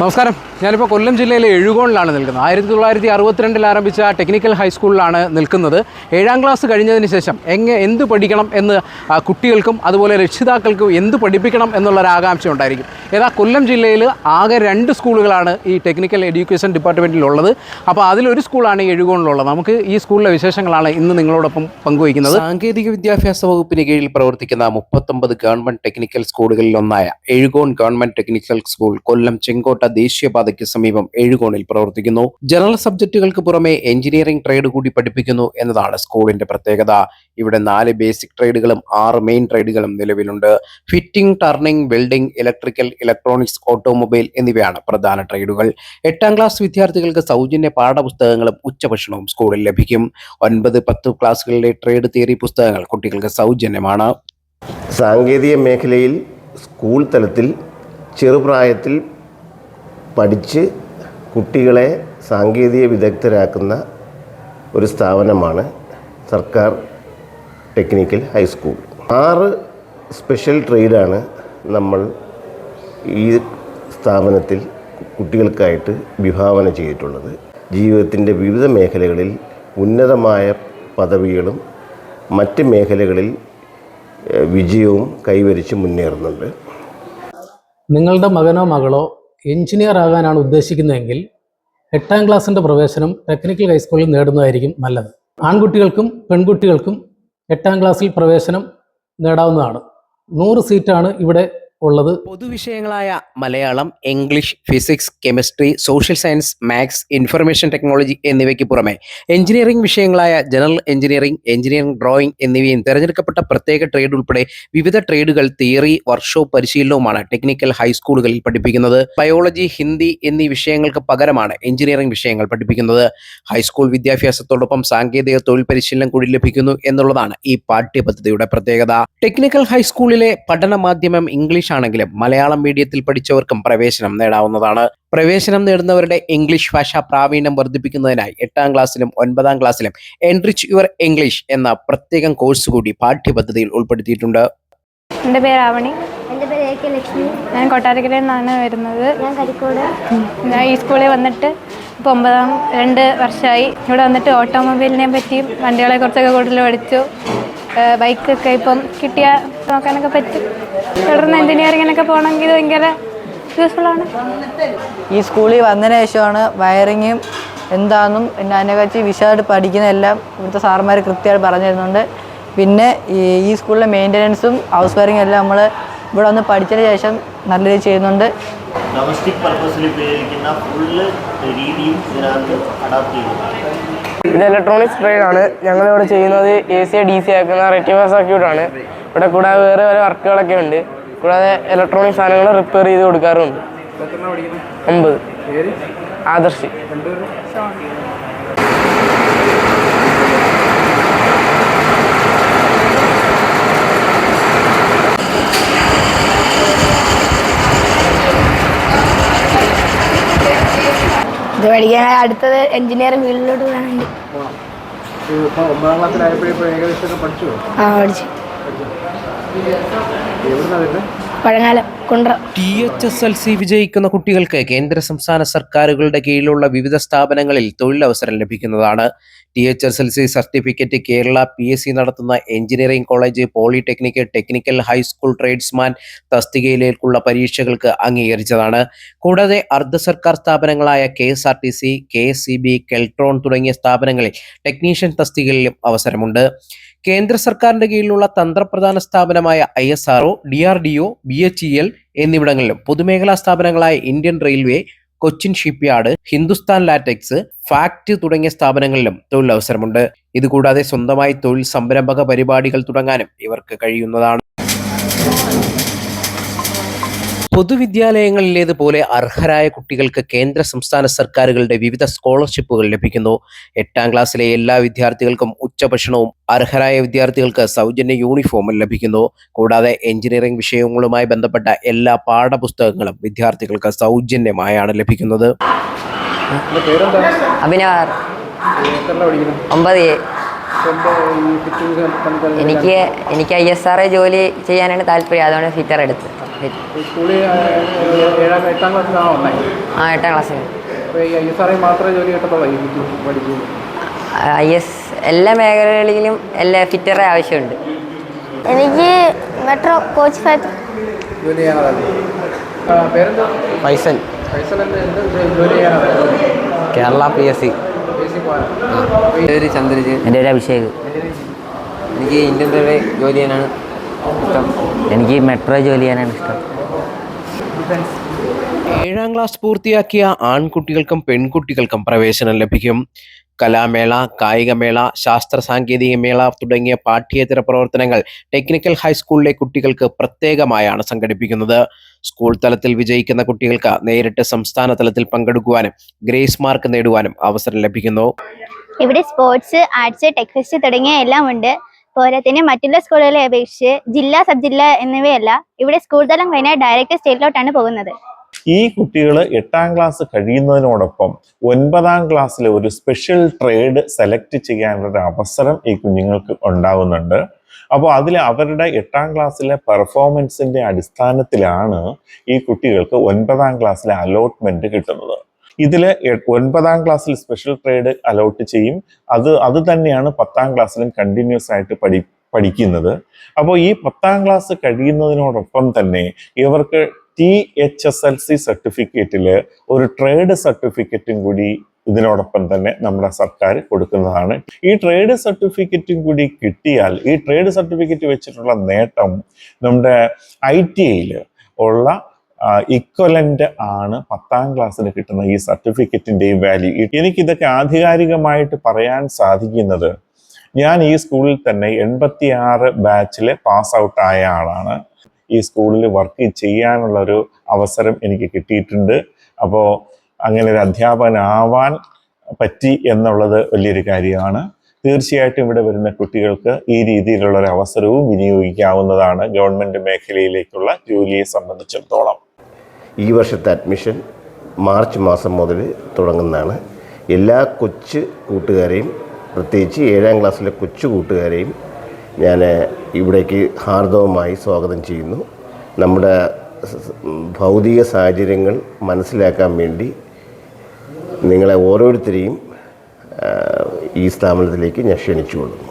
നമസ്കാരം ഞാനിപ്പോൾ കൊല്ലം ജില്ലയിലെ എഴുകോണിലാണ് നിൽക്കുന്നത്. ആയിരത്തി തൊള്ളായിരത്തി അറുപത്തിരണ്ടിൽ ആരംഭിച്ച ടെക്നിക്കൽ ഹൈസ്കൂളിലാണ് നിൽക്കുന്നത്. ഏഴാം ക്ലാസ് കഴിഞ്ഞതിന് ശേഷം എങ്ങനെ എന്ത് പഠിക്കണം എന്ന് കുട്ടികൾക്കും അതുപോലെ രക്ഷിതാക്കൾക്കും എന്ത് പഠിപ്പിക്കണം എന്നുള്ളൊരു ആകാംക്ഷ ഉണ്ടായിരിക്കും. ഏതാ കൊല്ലം ജില്ലയിൽ ആകെ രണ്ട് സ്കൂളുകളാണ് ഈ ടെക്നിക്കൽ എഡ്യൂക്കേഷൻ ഡിപ്പാർട്ട്മെന്റിലുള്ളത് അപ്പോൾ അതിലൊരു സ്കൂളാണ് എഴുകോണിലുള്ളത്. നമുക്ക് ഈ സ്കൂളിലെ വിശേഷങ്ങളാണ് ഇന്ന് നിങ്ങളോടൊപ്പം പങ്കുവയ്ക്കുന്നത്. സാങ്കേതിക വിദ്യാഭ്യാസ വകുപ്പിന് കീഴിൽ പ്രവർത്തിക്കുന്ന മുപ്പത്തൊമ്പത് ഗവൺമെന്റ് ടെക്നിക്കൽ സ്കൂളുകളിൽ ഒന്നായ Ezhukone government technical school Kollam Chenkotta ദേശീയപാതയ്ക്ക് സമീപം എഴുകോണിൽ പ്രവർത്തിക്കുന്നു. ജനറൽ സബ്ജക്റ്റുകൾക്ക് പുറമെ എഞ്ചിനീയറിംഗ് ട്രേഡ് കൂടി പഠിപ്പിക്കുന്നു എന്നതാണ് സ്കൂളിന്റെ പ്രത്യേകത. ഇവിടെ നാല് ബേസിക് ട്രേഡുകളും ആറ് മെയിൻ ട്രേഡുകളും നിലവിലുണ്ട്. Fitting turning welding electrical electronics automobile എന്നിവയാണ് പ്രധാന ട്രേഡുകൾ. എട്ടാം ക്ലാസ് വിദ്യാർത്ഥികൾക്ക് സൗജന്യ പാഠപുസ്തകങ്ങളും ഉച്ചഭക്ഷണവും സ്കൂളിൽ ലഭിക്കും. ഒൻപത് പത്ത് ക്ലാസ്സുകളിലെ ട്രേഡ് തിയറി പുസ്തകങ്ങൾ കുട്ടികൾക്ക് സൗജന്യമാണ്. സാങ്കേതിക മേഖലയിൽ സ്കൂൾ തലത്തിൽ ചെറുപ്രായത്തിൽ പഠിച്ച് കുട്ടികളെ സാങ്കേതിക വിദഗ്ധരാക്കുന്ന ഒരു സ്ഥാപനമാണ് സർക്കാർ ടെക്നിക്കൽ ഹൈസ്കൂൾ ആറ് സ്പെഷ്യൽ ട്രെയ്ഡാണ് നമ്മൾ ഈ സ്ഥാപനത്തിൽ കുട്ടികൾക്കായിട്ട് വിഭാവന ചെയ്തിട്ടുള്ളത്. ജീവിതത്തിന്റെ വിവിധ മേഖലകളിൽ ഉന്നതമായ പദവികളും മറ്റ് മേഖലകളിൽ വിജയവും കൈവരിച്ച് മുന്നേറുന്നുണ്ട്. നിങ്ങളുടെ മകനോ മകളോ എഞ്ചിനീയർ ആകാനാണ് ഉദ്ദേശിക്കുന്നതെങ്കിൽ എട്ടാം ക്ലാസ്സിന്റെ പ്രവേശനം ടെക്നിക്കൽ ഹൈസ്കൂളിൽ നേടുന്നതായിരിക്കും നല്ലത്. ആൺകുട്ടികൾക്കും പെൺകുട്ടികൾക്കും എട്ടാം ക്ലാസ്സിൽ പ്രവേശനം നേടാവുന്നതാണ്. നൂറ് സീറ്റാണ് ഇവിടെ ഉള്ളത്? പൊതുവിഷയങ്ങളായ Malayalam English physics chemistry social science maths information technology എന്നിവയ്ക്ക് പുറമെ എഞ്ചിനീയറിംഗ് വിഷയങ്ങളായ ജനറൽ എഞ്ചിനീയറിംഗ് എഞ്ചിനീയറിംഗ് ഡ്രോയിങ് എന്നിവയും തിരഞ്ഞെടുക്കപ്പെട്ട പ്രത്യേക ട്രേഡ് ഉൾപ്പെടെ വിവിധ ട്രേഡുകൾ തിയറി വർക്ക്ഷോപ്പ് പരിശീലനവുമാണ് ടെക്നിക്കൽ ഹൈസ്കൂളുകളിൽ പഠിപ്പിക്കുന്നത്. ബയോളജി ഹിന്ദി എന്നീ വിഷയങ്ങൾക്ക് പകരമാണ് എഞ്ചിനീയറിംഗ് വിഷയങ്ങൾ പഠിപ്പിക്കുന്നത്. ഹൈസ്കൂൾ വിദ്യാഭ്യാസത്തോടൊപ്പം സാങ്കേതിക തൊഴിൽ പരിശീലനം കൂടി ലഭിക്കുന്നു എന്നുള്ളതാണ് ഈ പാഠ്യപദ്ധതിയുടെ പ്രത്യേകത. ടെക്നിക്കൽ ഹൈസ്കൂളിലെ പഠന മാധ്യമം ഇംഗ്ലീഷ് ആണെങ്കിലും മലയാളം മീഡിയത്തിൽ പഠിച്ചവർക്കും പ്രവേശനം നേടാവുന്നതാണ്. പ്രവേശനം നേടുന്നവരുടെ ഇംഗ്ലീഷ് ഭാഷാ പ്രാവീണ്യം വർദ്ധിപ്പിക്കുന്നതിനായി എട്ടാം ക്ലാസ്സിലും ഒൻപതാം ക്ലാസ്സിലും എൻറിച്ച് യുവർ ഇംഗ്ലീഷ് എന്ന പ്രത്യേകം കോഴ്സ് കൂടി പാഠ്യപദ്ധതിയിൽ ഉൾപ്പെടുത്തിയിട്ടുണ്ട്. എന്റെ പേര് ആവണി. എന്റെ പേര് എ കെ ലക്ഷ്മി. ഞാൻ കൊട്ടാരക്കരയിൽ നിന്നാണ് വരുന്നത്. ഞാൻ കരിക്കോട്. ഞാൻ ഈ സ്കൂളിൽ വന്നിട്ട് ഇപ്പോൾ ഒമ്പതാം രണ്ട് വർഷമായി. ഇവിടെ വന്നിട്ട് ഓട്ടോമൊബൈലിനെ പറ്റിയും വണ്ടികളെ കുറിച്ചൊക്കെ കൂടുതൽ പഠിച്ചു. ബൈക്കൊക്കെ ഇപ്പം കിട്ടിയ നോക്കാനൊക്കെ പറ്റും. തുടർന്ന് എൻജിനീയറിങ്ങിനൊക്കെ പോകണമെങ്കിൽ ഭയങ്കര യൂസ്ഫുള്ളാണ് ഈ സ്കൂളിൽ വന്നതിന് ശേഷമാണ് വയറിങ്ങും എന്താണെന്നും പിന്നെ അതിനെക്കുറിച്ച് വിശദമായിട്ട് പഠിക്കുന്നതെല്ലാം ഇവിടുത്തെ സാറന്മാർ കൃത്യമായിട്ട് പറഞ്ഞു തരുന്നുണ്ട് പിന്നെ ഈ ഈ സ്കൂളിലെ മെയിന്റനൻസും ഹൗസ് വയറിങ്ങും എല്ലാം നമ്മൾ ഇവിടെ വന്ന് പഠിച്ചതിന് ശേഷം നല്ല രീതിയിൽ ചെയ്യുന്നുണ്ട്. ഡൊമസ്റ്റിക് പർപ്പസിൽ ഉപയോഗിക്കുന്ന ഫുള്ള് രീതിയും ഇതിനകത്ത് അഡാപ്റ്റ് ചെയ്തതാണ് ഇത് ഇലക്ട്രോണിക്സ് ട്രേഡ് ആണ്. ഞങ്ങളിവിടെ ചെയ്യുന്നത് എ സി ഡി സി ആക്കുന്ന റെറ്റിഫ സർക്യൂട്ട് ആണ്. ഇവിടെ കൂടാതെ വേറെ വേറെ വർക്കുകളൊക്കെ ഉണ്ട്. കൂടാതെ ഇലക്ട്രോണിക് സാധനങ്ങൾ റിപ്പയർ ചെയ്ത് കൊടുക്കാറുമുണ്ട് ഒമ്പത് ആദർശ് ഇത് പഠിക്കാൻ അടുത്തത് എഞ്ചിനീയറിംഗ് ഫീൽഡിലോട്ട് പോകാനുണ്ട് ഒമ്പതാം ക്ലാസ്സിലായപ്പോഴേ ഏകദേശം പഠിച്ചു ആ പഠിച്ചു. പഴങ്ങാലം Kundara T H S L C വിജയിക്കുന്ന കുട്ടികൾക്ക് കേന്ദ്ര സംസ്ഥാന സർക്കാരുകളുടെ കീഴിലുള്ള വിവിധ സ്ഥാപനങ്ങളിൽ തൊഴിലവസരം ലഭിക്കുന്നതാണ്. T H S L C certificate Kerala P S C നടത്തുന്ന engineering college polytechnic technical high school tradesman തസ്തികയിലേക്കുള്ള പരീക്ഷകൾക്ക് അംഗീകരിച്ചതാണ്. കൂടാതെ അർദ്ധ സർക്കാർ സ്ഥാപനങ്ങളായ K S R T C K S C B Keltron തുടങ്ങിയ സ്ഥാപനങ്ങളിൽ ടെക്നീഷ്യൻ തസ്തികയിലും അവസരമുണ്ട്. കേന്ദ്ര സർക്കാരിന്റെ കീഴിലുള്ള തന്ത്രപ്രധാന സ്ഥാപനമായ I S R D R D O B H E L എന്നിവിടങ്ങളിലും പൊതുമേഖലാ സ്ഥാപനങ്ങളായ Indian railway Cochin shipyard Hindustan Latex FACT തുടങ്ങിയ സ്ഥാപനങ്ങളിലും തൊഴിലവസരമുണ്ട്. ഇതുകൂടാതെ സ്വന്തമായി തൊഴിൽ സംരംഭക പരിപാടികൾ തുടങ്ങാനും ഇവർക്ക് കഴിയുന്നതാണ്. പൊതുവിദ്യാലയങ്ങളിലേതുപോലെ അർഹരായ കുട്ടികൾക്ക് കേന്ദ്ര സംസ്ഥാന സർക്കാരുകളുടെ വിവിധ സ്കോളർഷിപ്പുകൾ ലഭിക്കുന്നു. എട്ടാം ക്ലാസ്സിലെ എല്ലാ വിദ്യാർത്ഥികൾക്കും ഉച്ചഭക്ഷണവും അർഹരായ വിദ്യാർത്ഥികൾക്ക് സൗജന്യ യൂണിഫോമും ലഭിക്കുന്നു. കൂടാതെ എഞ്ചിനീയറിംഗ് വിഷയങ്ങളുമായി ബന്ധപ്പെട്ട എല്ലാ പാഠപുസ്തകങ്ങളും വിദ്യാർത്ഥികൾക്ക് സൗജന്യമായാണ് ലഭിക്കുന്നത്. അഭിനവർ ഒമ്പത് എ. എനിക്ക് എനിക്ക് ഐ എസ് ആർ ജോലി ചെയ്യാനാണ് താല്പര്യം. അതുകൊണ്ട് ഫിറ്റർ എടുത്ത്. ആ എട്ടാം ക്ലാസ്സിൽ ഐ എസ് ഐ എല്ലാ മേഖലകളിലും എല്ലാ ഫിറ്ററെ ആവശ്യമുണ്ട്. എനിക്ക് metro coach Faisal. Kerala P S C പേര് ചന്ദ്രജ്. എന്റെ പേര് അഭിഷേക്. എനിക്ക് ഇന്ത്യൻ റെയിൽവേ ജോലി ചെയ്യാനാണ് ഇഷ്ടം. എനിക്ക് മെട്രോ ജോലി ചെയ്യാനാണ് ഇഷ്ടം. ഏഴാം ക്ലാസ് പൂർത്തിയാക്കിയ ആൺകുട്ടികൾക്കും പെൺകുട്ടികൾക്കും പ്രവേശനം ലഭിക്കും. കലാമേള കായികമേള ശാസ്ത്ര സാങ്കേതിക മേള തുടങ്ങിയ പാഠ്യേതര പ്രവർത്തനങ്ങൾ ടെക്നിക്കൽ ഹൈസ്കൂളിലെ കുട്ടികൾക്ക് പ്രത്യേകമായാണ് സംഘടിപ്പിക്കുന്നത്. സ്കൂൾ തലത്തിൽ വിജയിക്കുന്ന കുട്ടികൾക്ക് നേരിട്ട് സംസ്ഥാന തലത്തിൽ പങ്കെടുക്കുവാനും ഗ്രേസ് മാർക്ക് നേടുവാനും അവസരം ലഭിക്കുന്നു. ഇവിടെ സ്പോർട്സ് ആർട്സ് ടെക്സ്റ്റ് തുടങ്ങിയ എല്ലാം ഉണ്ട്. പോരാത്തിന് മറ്റുള്ള സ്കൂളുകളെ അപേക്ഷിച്ച് ജില്ലാ സബ് ജില്ല എന്നിവയല്ല. ഇവിടെ സ്കൂൾ തലം കഴിഞ്ഞാൽ ഡയറക്റ്റ് സ്റ്റേറ്റിലോട്ടാണ് പോകുന്നത്. ഈ കുട്ടികൾ എട്ടാം ക്ലാസ് കഴിയുന്നതിനോടൊപ്പം ഒൻപതാം ക്ലാസ്സിലെ ഒരു സ്പെഷ്യൽ ട്രേഡ് സെലക്ട് ചെയ്യാനുള്ള ഒരു അവസരം ഈ കുഞ്ഞുങ്ങൾക്ക് ഉണ്ടാകുന്നുണ്ട് അപ്പോൾ അതിൽ അവരുടെ എട്ടാം ക്ലാസ്സിലെ പെർഫോമൻസിന്റെ അടിസ്ഥാനത്തിലാണ് ഈ കുട്ടികൾക്ക് ഒൻപതാം ക്ലാസ്സിലെ അലോട്ട്മെന്റ് കിട്ടുന്നത്. ഇതിൽ ഒൻപതാം ക്ലാസ്സിൽ സ്പെഷ്യൽ ട്രേഡ് അലോട്ട് ചെയ്യും. അത് അത് തന്നെയാണ് പത്താം ക്ലാസ്സിലും കണ്ടിന്യൂസ് ആയിട്ട് പഠി പഠിക്കുന്നത്. അപ്പോൾ ഈ പത്താം ക്ലാസ് കഴിയുന്നതിനോടൊപ്പം തന്നെ ഇവർക്ക് T H S L C സർട്ടിഫിക്കറ്റിൽ ഒരു ട്രേഡ് സർട്ടിഫിക്കറ്റും കൂടി ഇതിനോടൊപ്പം തന്നെ നമ്മുടെ സർക്കാർ കൊടുക്കുന്നതാണ്. ഈ ട്രേഡ് സർട്ടിഫിക്കറ്റും കൂടി കിട്ടിയാൽ ഈ ട്രേഡ് സർട്ടിഫിക്കറ്റ് വെച്ചിട്ടുള്ള നേട്ടം നമ്മുടെ ഐ ടി ഐയിൽ ഉള്ള ഇക്വലന്റ് ആണ് പത്താം ക്ലാസ്സിന് കിട്ടുന്ന ഈ സർട്ടിഫിക്കറ്റിന്റെയും വാല്യൂ എനിക്കിതൊക്കെ ആധികാരികമായിട്ട് പറയാൻ സാധിക്കുന്നത് ഞാൻ ഈ സ്കൂളിൽ തന്നെ എൺപത്തിയാറ് ബാച്ചിൽ പാസ് ഔട്ട് ആയ ആളാണ്. ഈ സ്കൂളിൽ വർക്ക് ചെയ്യാനുള്ള ഒരു അവസരം എനിക്ക് കിട്ടിയിട്ടുണ്ട്. അപ്പോൾ അങ്ങനെ ഒരു അധ്യാപകനാവാൻ പറ്റി എന്നുള്ളത് വലിയൊരു കാര്യമാണ്. തീർച്ചയായിട്ടും ഇവിടെ വരുന്ന കുട്ടികൾക്ക് ഈ രീതിയിലുള്ള ഒരു അവസരവും വിനിയോഗിക്കാവുന്നതാണ് ഗവൺമെന്റ് മേഖലയിലേക്കുള്ള ജോലിയെ സംബന്ധിച്ചിടത്തോളം. ഈ വർഷത്തെ അഡ്മിഷൻ മാർച്ച് മാസം മുതൽ തുടങ്ങുന്നതാണ്. എല്ലാ കൊച്ചു കൂട്ടുകാരെയും പ്രത്യേകിച്ച് ഏഴാം ക്ലാസ്സിലെ കൊച്ചു കൂട്ടുകാരെയും ഞാൻ ഇവിടേക്ക് ഹാർദവമായി സ്വാഗതം ചെയ്യുന്നു. നമ്മുടെ ഭൗതിക സാഹചര്യങ്ങൾ മനസ്സിലാക്കാൻ വേണ്ടി നിങ്ങളെ ഓരോരുത്തരെയും ഈ സ്ഥാപനത്തിലേക്ക് ഞാൻ ക്ഷണിച്ചു ക്ഷണിച്ചുകൊള്ളുന്നു.